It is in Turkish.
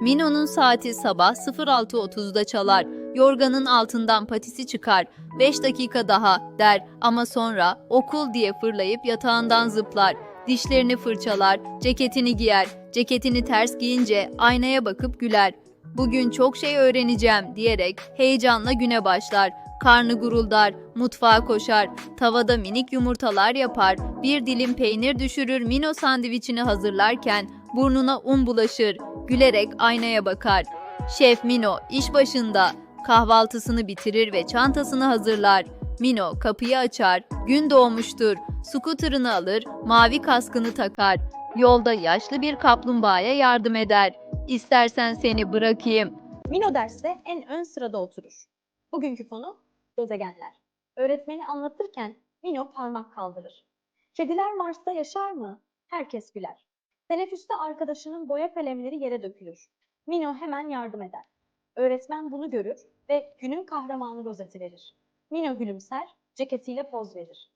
Mino'nun saati sabah 06.30'da çalar. Yorganın altından patisi çıkar. 5 dakika daha der ama sonra okul diye fırlayıp yatağından zıplar. Dişlerini fırçalar, ceketini giyer. Ceketini ters giyince aynaya bakıp güler. Bugün çok şey öğreneceğim diyerek heyecanla güne başlar. Karnı guruldar, mutfağa koşar, tavada minik yumurtalar yapar, bir dilim peynir düşürür Mino sandviçini hazırlarken burnuna un bulaşır, gülerek aynaya bakar. Şef Mino iş başında kahvaltısını bitirir ve çantasını hazırlar. Mino kapıyı açar, gün doğmuştur, skuterını alır, mavi kaskını takar. Yolda yaşlı bir kaplumbağaya yardım eder. İstersen seni bırakayım. Mino derste en ön sırada oturur. Bugünkü konu gezegenler. Öğretmeni anlatırken Mino parmak kaldırır. Kediler Mars'ta yaşar mı? Herkes güler. Teneffüste arkadaşının boya kalemleri yere dökülür. Mino hemen yardım eder. Öğretmen bunu görür ve günün kahramanı rozeti verir. Mino gülümser, ceketiyle poz verir.